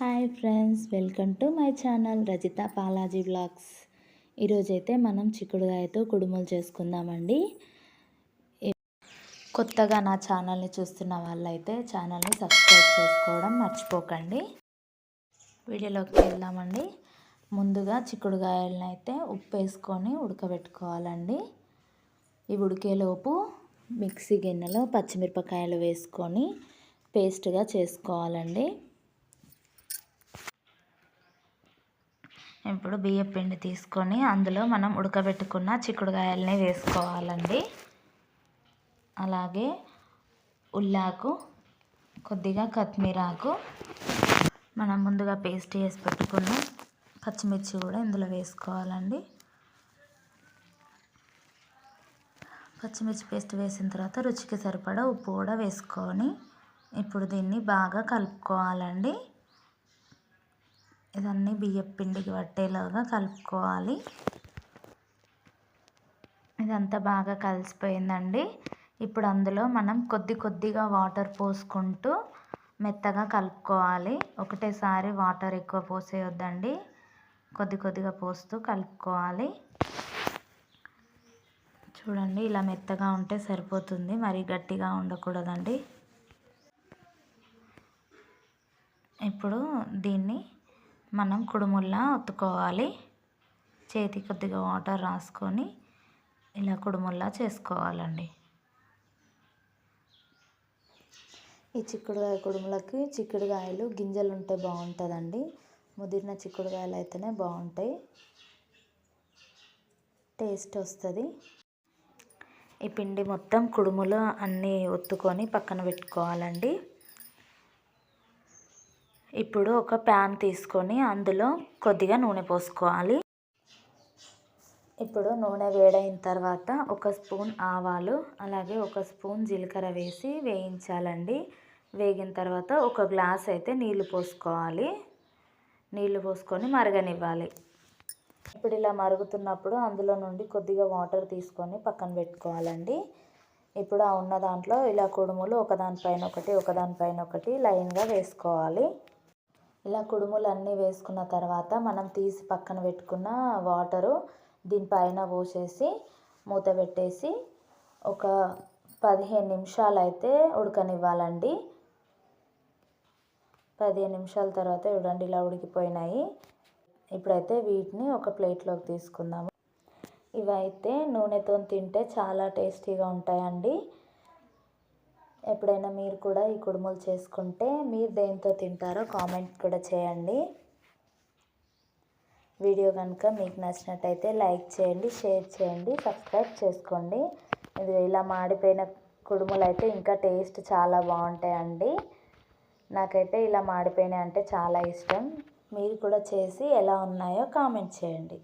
Hi friends welcome to my channel Rajitha Palaji blogs. ఈరోజైతే మనం చిక్కుడుగాయతో కుడుములు చేసుకుందామండి. కొత్తగా నా ఛానల్ని చూస్తున్న వాళ్ళైతే ఛానల్ని సబ్స్క్రైబ్ చేసుకోవడం మర్చిపోకండి. వీడియోలోకి వెళ్దామండి. ముందుగా చిక్కుడుగాయలను అయితే ఉప్పు వేసుకొని ఉడకబెట్టుకోవాలండి. ఈ ఉడికేలోపు మిక్సీ గిన్నెలో పచ్చిమిరపకాయలు వేసుకొని పేస్ట్గా చేసుకోవాలండి. ఇప్పుడు బియ్యం పిండి తీసుకొని అందులో మనం ఉడకబెట్టుకున్న చిక్కుడుకాయలని వేసుకోవాలండి. అలాగే ఉల్లాకు కొద్దిగా కొత్తిమీరాకు మనం ముందుగా పేస్ట్ చేసి పెట్టుకున్న పచ్చిమిర్చి కూడా ఇందులో వేసుకోవాలండి. పచ్చిమిర్చి పేస్ట్ వేసిన తర్వాత రుచికి సరిపడా ఉప్పు కూడా వేసుకొని ఇప్పుడు దీన్ని బాగా కలుపుకోవాలండి. ఇదన్నీ బియ్యం పిండికి పట్టేలాగా కలుపుకోవాలి. ఇదంతా బాగా కలిసిపోయిందండి. ఇప్పుడు అందులో మనం కొద్ది కొద్దిగా వాటర్ పోసుకుంటూ మెత్తగా కలుపుకోవాలి. ఒకటేసారి వాటర్ ఎక్కువ పోసేయొద్దండి. కొద్ది కొద్దిగా పోస్తూ కలుపుకోవాలి. చూడండి ఇలా మెత్తగా ఉంటే సరిపోతుంది. మరీ గట్టిగా ఉండకూడదండి. ఇప్పుడు దీన్ని మనం కుడుముల్లా ఒత్తుకోవాలి. చేతి కొద్దిగా వాటర్ రాసుకొని ఇలా కుడుముల్లా చేసుకోవాలండి. ఈ చిక్కుడుకాయ కుడుములకి చిక్కుడుకాయలు గింజలు ఉంటే బాగుంటుందండి. ముదిరిన చిక్కుడుకాయలు అయితేనే బాగుంటాయి. టేస్ట్ వస్తుంది. ఈ పిండి మొత్తం కుడుములు అన్నీ ఒత్తుకొని పక్కన పెట్టుకోవాలండి. ఇప్పుడు ఒక ప్యాన్ తీసుకొని అందులో కొద్దిగా నూనె పోసుకోవాలి. ఇప్పుడు నూనె వేడైన తర్వాత ఒక స్పూన్ ఆవాలు అలాగే ఒక స్పూన్ జీలకర్ర వేసి వేయించాలండి. వేగిన తర్వాత ఒక గ్లాస్ అయితే నీళ్ళు పోసుకోవాలి. నీళ్ళు పోసుకొని మరగనివ్వాలి. ఇప్పుడు ఇలా మరుగుతున్నప్పుడు అందులో నుండి కొద్దిగా వాటర్ తీసుకొని పక్కన పెట్టుకోవాలండి. ఇప్పుడు ఆ ఉన్న దాంట్లో ఇలా కుడుములు ఒకదానిపైన ఒకటి ఒకదానిపైన ఒకటి లైన్గా వేసుకోవాలి. ఇలా కుడుములు అన్నీ వేసుకున్న తర్వాత మనం తీసి పక్కన పెట్టుకున్న వాటరు దీనిపైన పోసేసి మూత పెట్టేసి ఒక పదిహేను నిమిషాలు అయితే ఉడకనివ్వాలండి. పదిహేను నిమిషాల తర్వాత చూడండి ఇలా ఉడికిపోయినాయి. ఇప్పుడైతే వీటిని ఒక ప్లేట్లోకి తీసుకుందాము. ఇవైతే నూనెతో తింటే చాలా టేస్టీగా ఉంటాయండి. ఎప్పుడైనా మీరు కూడా ఈ కుడుములు చేసుకుంటే మీరు దేంతో తింటారో కామెంట్ కూడా చేయండి. వీడియో కనుక మీకు నచ్చినట్టయితే లైక్ చేయండి షేర్ చేయండి సబ్స్క్రైబ్ చేసుకోండి. ఇది ఇలా మాడిపోయిన కుడుములు అయితే ఇంకా టేస్ట్ చాలా బాగుంటాయండి. నాకైతే ఇలా మాడిపోయినాయి అంటే చాలా ఇష్టం. మీరు కూడా చేసి ఎలా ఉన్నాయో కామెంట్ చేయండి.